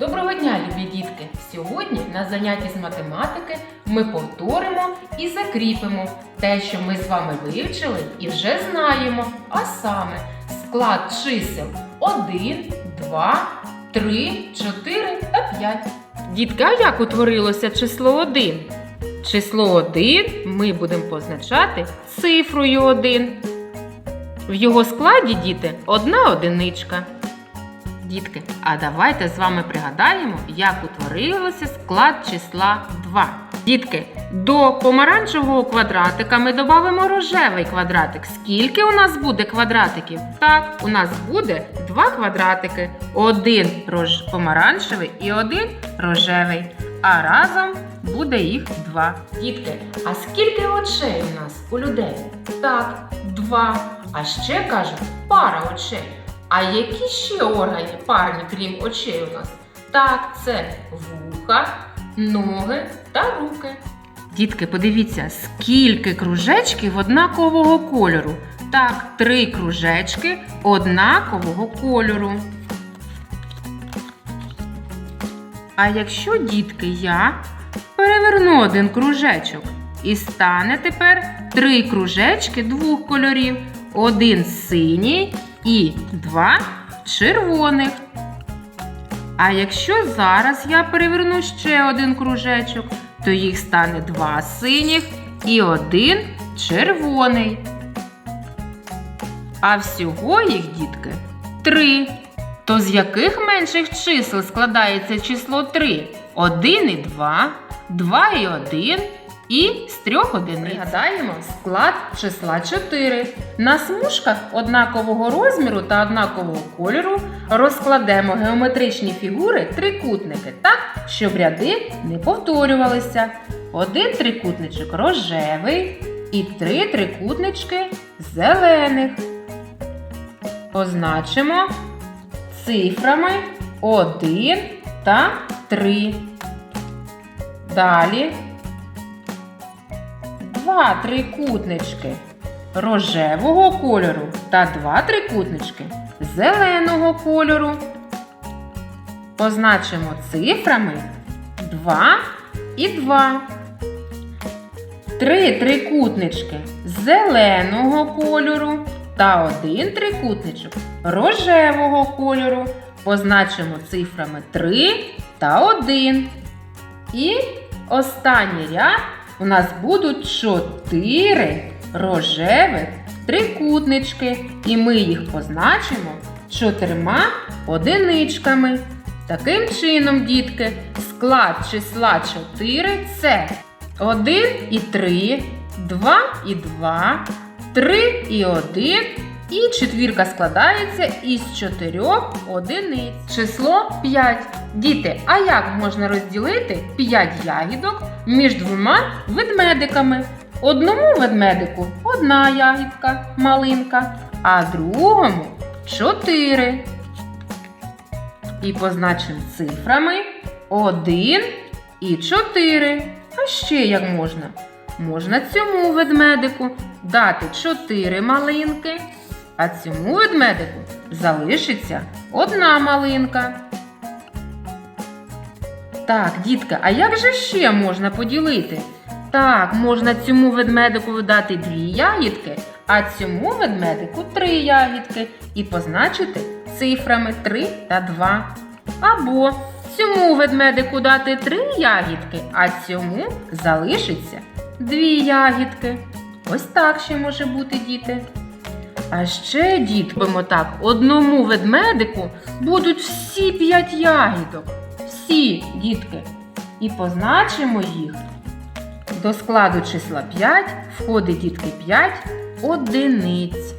Доброго дня, любі дітки! Сьогодні на занятті з математики ми повторимо і закріпимо те, що ми з вами вивчили і вже знаємо, а саме склад чисел 1, 2, 3, 4 та 5. Дітки, а як утворилося число 1? Число 1 ми будемо позначати цифрою 1. В його складі, діти, одна одиничка. Дітки, а давайте з вами пригадаємо, як утворилося склад числа 2. Дітки, до помаранчевого квадратика ми додамо рожевий квадратик. Скільки у нас буде квадратиків? Так, у нас буде два квадратики. Один рож... помаранчевий і один рожевий. А разом буде їх два. Дітки, а скільки очей у нас у людей? Так, два. А ще кажуть, пара очей. А які ще органи парні, крім очей у нас? Так, це вуха, ноги та руки. Дітки, подивіться, скільки кружечків однакового кольору. Так, три кружечки однакового кольору. А якщо, дітки, я переверну один кружечок і стане тепер три кружечки двох кольорів: один синій і два червоних. А якщо зараз я переверну ще один кружечок, то їх стане два синіх і один червоний. А всього їх, дітки, три. То з яких менших чисел складається число 3? 1 і 2, 2 і 1 і з трьох одиниць. Пригадаємо склад числа 4. На смужках однакового розміру та однакового кольору розкладемо геометричні фігури трикутники так, щоб ряди не повторювалися. Один трикутничок рожевий і три трикутнички зелених. Позначимо цифрами 1 та 3. Далі два трикутнички рожевого кольору та два трикутнички зеленого кольору. Позначимо цифрами 2 і 2. Три трикутнички зеленого кольору та один трикутничок рожевого кольору. Позначимо цифрами 3 та 1. І останній ряд у нас будуть 4 рожевих трикутнички. І ми їх позначимо чотирма одиничками. Таким чином, дітки, склад числа 4 це 1 і 3, 2 і 2, 3 і 1. І четвірка складається із чотирьох одиниць. Число 5. Діти, а як можна розділити 5 ягідок між двома ведмедиками? Одному ведмедику одна ягідка, малинка, а другому 4. І позначимо цифрами 1 і 4. А ще як можна? Можна цьому ведмедику дати 4 малинки, а цьому ведмедику залишиться одна малинка. Так, дітка, а як же ще можна поділити? Так, можна цьому ведмедику дати дві ягідки, а цьому ведмедику три ягідки і позначити цифрами 3 та 2. Або цьому ведмедику дати три ягідки, а цьому залишиться дві ягідки. Ось так ще може бути, діти. А ще, дітками так, одному ведмедику будуть всі п'ять ягідок. Всі, дітки. І позначимо їх. До складу числа 5 входить дітки 5 одиниць.